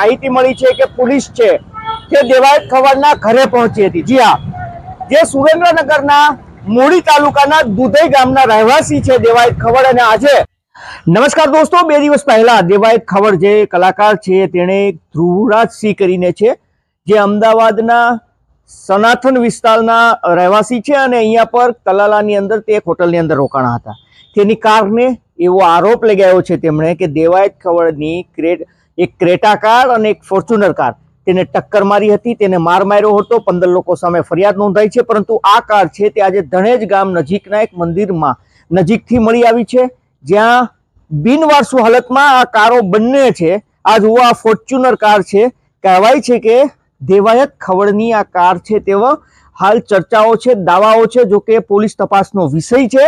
માહિતી મળી છે કે પોલીસ છે તે દેવાયત ખવડના ઘરે પહોંચી હતી. જી હા. જે સુરેન્દ્રનગરના મૂળી તાલુકાના દુધઈ ગામના રહેવાસી છે દેવાયત ખવડ અને આજે નમસ્કાર દોસ્તો, બે દિવસ પહેલા દેવાયત ખવડ જે કલાકાર છે તેણે ધ્રુવરાજસિંહ કરીને છે, જે અમદાવાદના સનાથન વિસ્તારના રહેવાસી છે અને અહીંયા પર તલાલાની અંદર તે એક હોટલની અંદર રોકાણા હતા. તેની કારને એવો આરોપ લગાવ્યો છે તેમણે કે દેવાયત ખવડની ક્રેટ એક ક્રેટા કાર અને એક ફોર્ચ્યુનર કાર. તેને ટક્કર મારી હતી, તેને માર માર્યો હતો. પંદર લોકો સામે ફરિયાદ નોંધાઈ છે, પરંતુ આ કાર છે તે આજે ધણેજ ગામ નજીકના એક મંદિરમાં નજીકથી મળી આવી છે. જ્યાં બિનવારસુ હાલતમાં આ કારો બંને છે. આ જુઓ આ ફોર્ચ્યુનર કાર છે. કહેવાય છે કે દેવાયત ખવડની આ કાર છે તેવો હાલ ચર્ચાઓ છે, દાવાઓ છે, જો કે પોલીસ તપાસનો વિષય છે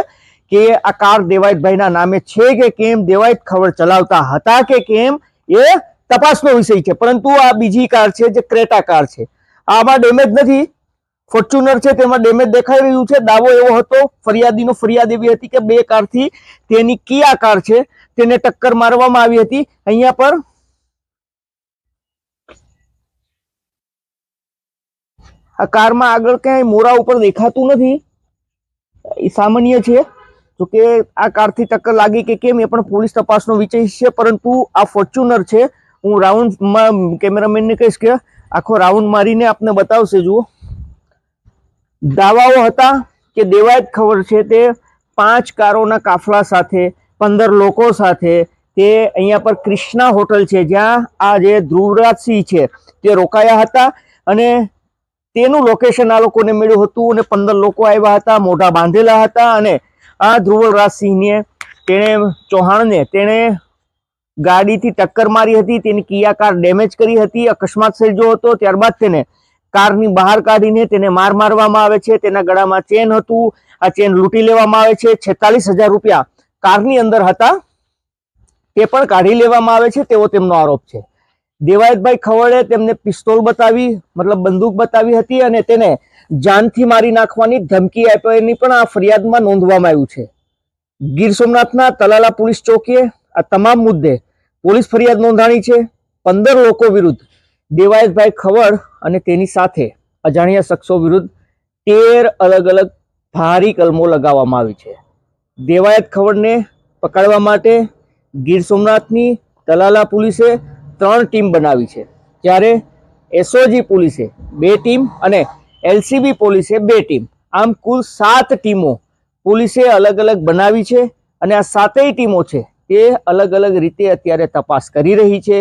કે આ કાર દેવાયતભાઈના નામે છે કે કેમ? દેવાયત ખવડ ચલાવતા હતા કે કેમ? એ તપાસનો વિષય છે. પરંતુ આ બીજી કાર છે જે ક્રેટા કાર છે. આમાં ડેમેજ નથી. ફોર્ચ્યુનર છે તેમાં ડેમેજ દેખાઈ રહ્યું છે. દાવો એવો હતો, ફરિયાદીનો ફરિયાદ એવી હતી કે બે કારથી તેની કિયા કાર છે, તેને ટક્કર મારવામાં આવી હતી. અહીંયા પર આ કારમાં આગળ ક્યાંય મોરા ઉપર દેખાતું નથી. સામાન્ય છે. જો કે આ કારથી ટક્કર લાગી કે કેમ એ પણ પોલીસ તપાસનો વિષય છે, પરંતુ આ ફોર્ચ્યુનર છે. હું રાઉન્ડમાં કેમેરામેનને કહીશ કે આખો રાઉન્ડ મારીને આપને બતાવશે, જુઓ. દાવાઓ હતા કે દેવાયત ખબર છે તે પાંચ કારોના કાફલા સાથે, પંદર લોકો સાથે, તે અહીંયા પર ક્રિષ્ના હોટલ છે, જ્યાં આ જે ધ્રુવરાજસિંહ છે તે રોકાયા હતા અને તેનું લોકેશન આ લોકોને મળ્યું હતું અને પંદર લોકો આવ્યા હતા, મોઢા બાંધેલા હતા અને આ ધ્રુવરાજસિંહને તેણે ચૌહાણને તેણે ગાડીથી ટક્કર મારી હતી, તેની કિયા કાર ડેમેજ કરી હતી, અકસ્માત સર્જ્યો હતો, ત્યારબાદ તેને કારની બહાર કાઢીને તેને માર મારવામાં આવે છે, તેના ગળામાં ચેન હતું, આ ચેન લૂંટી લેવામાં આવે છે, છેતાલીસ હજાર રૂપિયા કારની અંદર હતા, તે પણ કાઢી લેવામાં આવે છે, તેવો તેમનો આરોપ છે. દેવાયતભાઈ ખવડે તેમને પિસ્તોલ બતાવી, મતલબ બંદૂક બતાવી હતી અને તેને જાનથી મારી નાખવાની ધમકી આપવાની પણ આ ફરિયાદમાં નોંધવામાં આવ્યું છે. ગીર સોમનાથના તલાલા પોલીસ ચોકીએ આ તમામ મુદ્દે પોલીસ ફરિયાદ નોંધાણી છે. પંદર લોકો વિરુદ્ધ દેવાયતભાઈ ખવડ અને તેની સાથે અજાણ્યા શખ્સો વિરુદ્ધ તેર અલગ અલગ ભારી કલમો લગાવવામાં આવી છે. દેવાયત ખવડને પકડવા માટે ગીર સોમનાથની તલાલા પોલીસે ત્રણ ટીમ બનાવી છે. જ્યારે એસઓજી પોલીસે બે ટીમ અને એલસીબી પોલીસે બે ટીમ. આમ કુલ સાત ટીમો પોલીસે અલગ અલગ બનાવી છે અને આ સાતેય ટીમો છે તે અલગ અલગ રીતે અત્યારે તપાસ કરી રહી છે.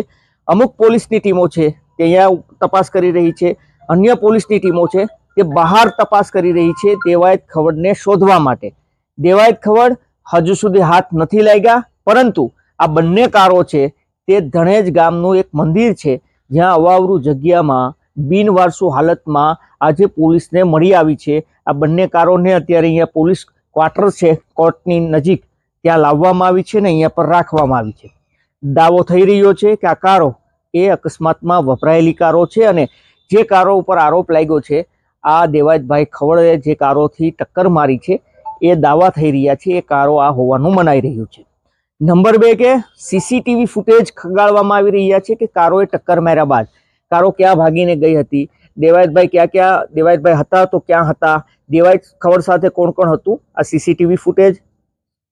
અમુક પોલીસની ટીમો છે તે અહીંયા તપાસ કરી રહી છે. અન્ય પોલીસની ટીમો છે તે બહાર તપાસ કરી રહી છે દેવાયત ખવડને શોધવા માટે. દેવાયત ખવડ હજુ સુધી હાથ નથી લાગ્યા, પરંતુ આ બંને કારો છે તે ધણેજ ગામનું એક મંદિર છે, જ્યાં અવાવરું જગ્યામાં બિનવારસુ હાલતમાં આજે પોલીસને મળી આવી છે. આ બંને કારોને અત્યારે અહીંયા પોલીસ ક્વાર્ટર છે, કોર્ટની નજીક. ત્યાં લાવવામાં આવી છે ને અહીંયા પર રાખવામાં આવી છે. દાવો થઈ રહ્યો છે કે આ કારો એ અકસ્માતમાં વપરાયેલી કારો છે અને જે કારો ઉપર આરોપ લાગ્યો છે, આ દેવાજભાઈ ખવડે જે કારોથી ટક્કર મારી છે, એ દાવા થઈ રહ્યા છે, એ કારો આ હોવાનું મનાઈ રહ્યું છે. નંબર બે કે સીસીટીવી ફૂટેજ ખગાડવામાં આવી રહ્યા છે કે કારોએ ટક્કર માર્યા બાદ. કારો ક્યાં ભાગીને ગઈ હતી? દેવાયતભાઈ ક્યાં ક્યાં? દેવાયતભાઈ હતા તો ક્યાં હતા? દેવાયત ખબર સાથે કોણ કોણ હતું? આ સીસીટીવી ફૂટેજ?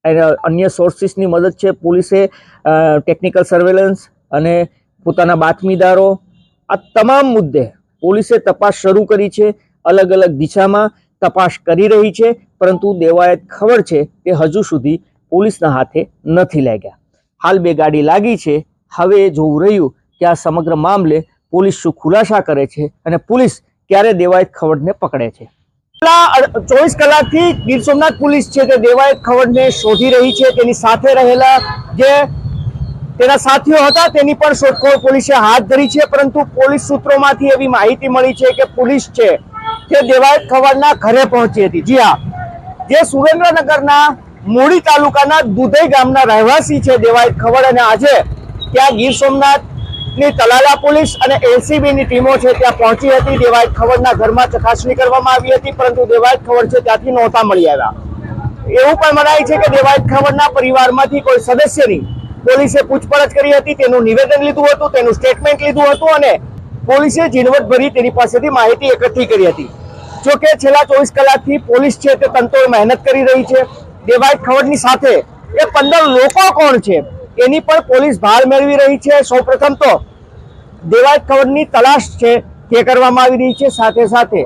અને અન્ય સોર્સિસની મદદ છે પોલીસે ટેકનિકલ સર્વેલન્સ અને પોતાના બાતમીદારો. આ તમામ મુદ્દે પોલીસે તપાસ શરૂ કરી છે, અલગ અલગ દિશામાં તપાસ કરી રહી છે, પરંતુ દેવાયત ખબર છે કે હજુ સુધી પોલીસના હાથે નથી લાગ્યા. હાલ બે ગાડી લાગી છે. હવે જોવું રહ્યું કે આ સમગ્ર મામલે પોલીસ શું ખુલાસા કરે છે અને પોલીસ ક્યારે દેવાયત ખવડને પકડે છે. ચોવીસ કલાકથી ગીર સોમનાથ પોલીસ છે તે દેવાયત ખવડને શોધી રહી છે. તેની સાથે રહેલા જે તેના સાથીઓ હતા તેની પણ શોધખોળ પોલીસે હાથ ધરી છે. પરંતુ પોલીસ સૂત્રોમાંથી એવી માહિતી મળી છે કે પોલીસ છે તે દેવાયત ખવડના ઘરે પહોંચી હતી. જી હા. જે સુરેન્દ્રનગરના મૂળી તાલુકાના દુધઈ ગામના રહેવાસી છે દેવાયત ખવડ અને આજે ત્યાં ગીર સોમનાથની તલાલા પોલીસ અને એલસીબીની ટીમો છે ત્યાં પહોંચી હતી. દેવાયત ખવડના ઘરમાં ચકાસણી કરવામાં આવી હતી, પરંતુ દેવાયત ખવડ છે ત્યાંથી નહોતા મળી આવ્યા. એવું પણ મનાય છે કે દેવાયત ખવડના પરિવારમાંથી કોઈ સદસ્યની પોલીસે પૂછપરછ કરી હતી, તેનું નિવેદન લીધું હતું, તેનું સ્ટેટમેન્ટ લીધું હતું અને પોલીસે ઝીણવટભરી તેની પાસેથી માહિતી એકઠી કરી હતી. જોકે છેલ્લા ચોવીસ કલાકથી પોલીસ છે તે તંતોડ મહેનત કરી રહી છે. દેવાયત ખવડની સાથે. એ પંદર લોકો કોણ છે? એની પણ પોલીસ ભાર મેળવી રહી છે. સૌપ્રથમ તો દેવાયત ખવડની તલાશ છે તે કરવામાં આવી રહી છે. સાથે સાથે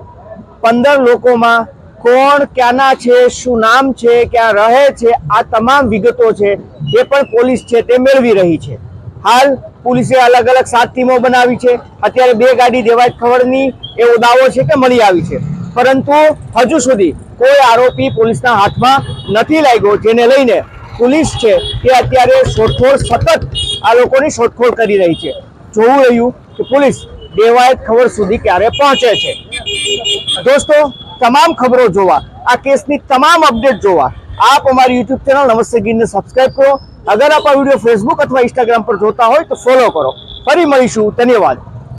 પંદર લોકોમાં કોણ ક્યાંના છે, શું નામ છે, ક્યાં રહે છે, આ તમામ વિગતો છે એ પણ પોલીસ છે તે મેળવી રહી છે. હાલ પોલીસે અલગ અલગ સાત ટીમો બનાવી છે. અત્યારે બે ગાડી દેવાયત ખવડની એવો દાવો છે કે મળી આવી છે. પરંતુ હજુ સુધી કોઈ આરોપી પોલીસના હાથમાં નથી લાગ્યો, જેને લઈને પોલીસ છે તે અત્યારે શોધખોળ સતત આ લોકોની શોધખોળ કરી રહી છે. જોવું રહ્યું કે પોલીસ દેવાયત ખબર સુધી ક્યારે પહોંચે છે. દોસ્તો, તમામ ખબરો જોવા, આ કેસની તમામ અપડેટ જોવા, આપ અમારી યુટ્યુબ ચેનલ નમસ્તે ગીરને સબસ્ક્રાઇબ કરો. અગર આપ આ વીડિયો ફેસબુક અથવા ઇન્સ્ટાગ્રામ પર જોતા હોય તો ફોલો કરો. ફરી મળીશું. ધન્યવાદ.